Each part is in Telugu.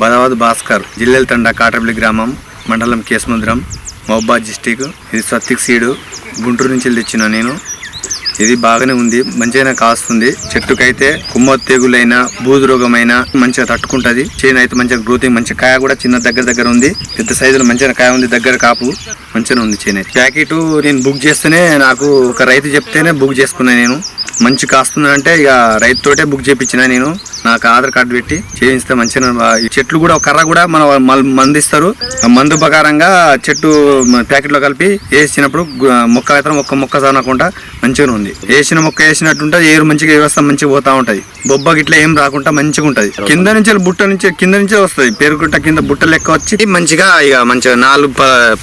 బదావద్ భాస్కర్ జిల్లెల తండ కాటపల్లి గ్రామం మండలం కేసముద్రం మహబాద్ డిస్టిక్ ఇది సత్తిక్ సీడు గుంటూరు నుంచి తెచ్చిన నేను. ఇది బాగానే ఉంది మంచిగానే కాస్తుంది. చెట్టుకైతే కుమ్మ తెగులైన బూదు మంచిగా తట్టుకుంటుంది. చేను అయితే మంచిగా గ్రోతింగ్ మంచి కాయ కూడా చిన్న దగ్గర దగ్గర ఉంది. పెద్ద సైజులో మంచిగా కాయ ఉంది దగ్గర కాపు మంచిగా ఉంది చేను ప్యాకెట్ నేను బుక్ చేస్తేనే నాకు ఒక రైతు చెప్తేనే బుక్ చేసుకున్నాను నేను. మంచి కాస్తుందంటే ఇక రైతు తోటే బుక్ చేయించిన నేను. నాకు ఆధార్ కార్డు పెట్టి చేయిస్తే మంచిగా చెట్లు కూడా ఒక కర్ర కూడా మన మల్- మందు ఇస్తారు మందు ప్రకారంగా చెట్టు ప్యాకెట్లో కలిపి వేసినప్పుడు మొక్క అయితే ఒక్క మొక్క చదవకుండా మంచిగా ఉంది. వేసిన మొక్క వేసినట్టుంటే ఏరు మంచిగా వ్యవస్థ మంచిగా పోతా ఉంటుంది. బొబ్బ గిట్ల ఏం రాకుండా మంచిగా ఉంటుంది. కింద నుంచి బుట్ట నుంచి కింద నుంచే వస్తుంది. పెరుగుట్ట కింద బుట్ట లెక్క వచ్చి మంచిగా ఇక మంచిగా నాలుగు ప-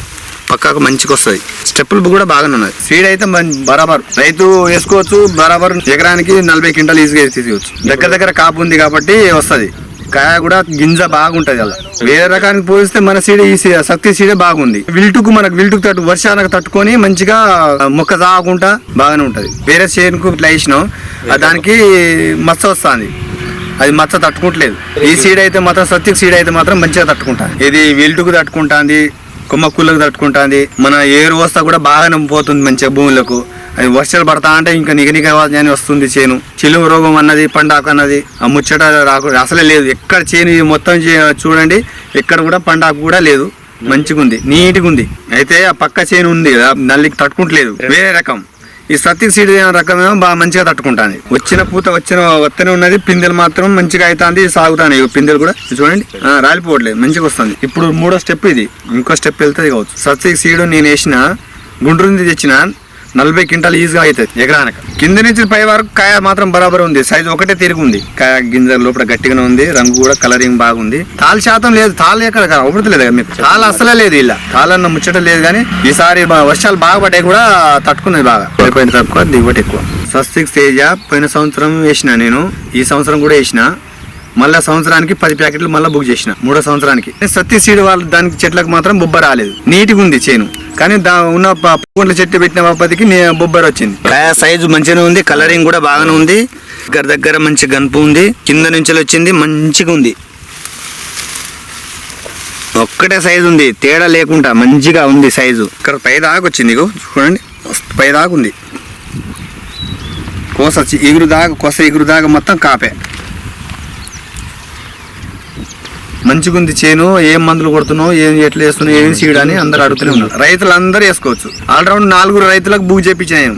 పక్కకు మంచిగా వస్తుంది స్టెప్పులు కూడా బాగానే ఉన్నాయి. సీడ్ అయితే బరాబర్. రైతు వేసుకోవచ్చు బరాబర్ ఎకరానికి నలభై క్వింటాలు ఈజీగా తీసుకోవచ్చు. దగ్గర దగ్గర కాపు ఉంది కాబట్టి వస్తుంది. కాయ కూడా గింజ బాగుంటది అలా. వేరే రకానికి పోలిస్తే మన సీడ్ ఈ శక్తి సీడే బాగుంది. విల్టుకు మనకు విల్టుకు తట్టు వర్షానికి తట్టుకొని మంచిగా మొక్క తాగకుండా బాగానే ఉంటది. వేరే చేనుకు ఇట్లా వేసినాం. దానికి మచ్చ వస్తుంది. అది మచ్చ తట్టుకుంటలేదు. ఈ సీడ్ అయితే మాత్రం సత్యకు సీడ్ అయితే మాత్రం మంచిగా తట్టుకుంటాను ఇది విల్టుకు తట్టుకుంటాంది కొమ్మక్కులకు తట్టుకుంటాంది. మన ఏరు వస్తా కూడా బాగానే పోతుంది మంచిగా భూములకు. అది వర్షాలు పడతా అంటే ఇంకా నిగనిగ అని వస్తుంది చేను. చిలుము రోగం అన్నది పండాకు అన్నది ఆ ముచ్చట రాకు అసలే లేదు. ఎక్కడ చేను మొత్తం చే- చూడండి ఎక్కడ కూడా పండాకు కూడా లేదు. మంచిగా ఉంది నీట్గా ఉంది అయితే ఆ పక్క చేను ఉంది కదా నల్లికి తట్టుకుంటలేదు. వేరే రకం. ఈ సత్తి సీడ్ రకమేమో బాగా మంచిగా తట్టుకుంటాను వచ్చిన పూత వచ్చిన వత్తనే ఉన్నది పిందెలు మాత్రం మంచిగా అవుతుంది సాగుతాను పిందెలు కూడా చూడండి. రాలిపోవట్లేదు మంచిగా వస్తుంది. ఇప్పుడు మూడో స్టెప్ ఇది. ఇంకో స్టెప్ వెళ్తుంది కావచ్చు. సత్తి సీడ్ నేను వేసిన గుండ్రుంది తెచ్చిన నలభై క్వింటాలు ఈజీగా అవుతుంది ఎకరానికి. కింద నుంచి పై వరకు కాయ మాత్రం బరాబర్ ఉంది. సైజ్ ఒకటే తిరిగి ఉంది. కాయ గింజ లోపల గట్టిగానే ఉంది. రంగు కూడా కలరింగ్ బాగుంది. తాళ శాతం లేదు. తాళ ఎక్కడ అవడతలేదు మీకు? తాళ అసలే లేదు ఇలా. తాళన్న ముచ్చట లేదు కానీ ఈసారి వర్షాలు బాగా పడ్డాయి కూడా తట్టుకున్నది బాగా. పడిపోయిన తక్కువ దిగుబడి ఎక్కువ. స్వస్తిక్ తేజ పోయిన సంవత్సరం వేసిన నేను. ఈ సంవత్సరం కూడా వేసిన. మళ్ళా సంవత్సరానికి పది ప్యాకెట్లు మళ్ళీ బుక్ చేసిన మూడో సంవత్సరానికి. సత్య సీడ్ వాళ్ళ దానికి చెట్లకు మాత్రం బొబ్బ రాలేదు. నీట్గా ఉంది చేను. కానీ దా ఉన్న ప- పూల చెట్టు పెట్టిన బాపతికి బొబ్బర్ వచ్చింది. కాయ సైజు మంచిగానే ఉంది కలరింగ్ కూడా బాగానే ఉంది. దగ్గర దగ్గర మంచి గనుపు ఉంది. కింద నుంచి వచ్చింది మంచిగా ఉంది. ఒక్కటే సైజు ఉంది తేడా లేకుండా మంచిగా ఉంది సైజు. ఇక్కడ పై దాకా వచ్చింది చూడండి. పై దాకా ఉంది. కోస చి- ఎగురు దాకా కొస ఎగురు దాకా మొత్తం కాపే. మంచిగా ఉంది చేను ఏం మందులు కొడుతున్నావు ఏం ఎట్లా వేస్తున్నావు ఏం సీడ్ అని అందరు అడుగుతూనే ఉన్నారు. రైతులు అందరూ వేసుకోవచ్చు ఆల్రౌండ్ నాలుగు రైతులకు బుక్ చేయించిన నేను.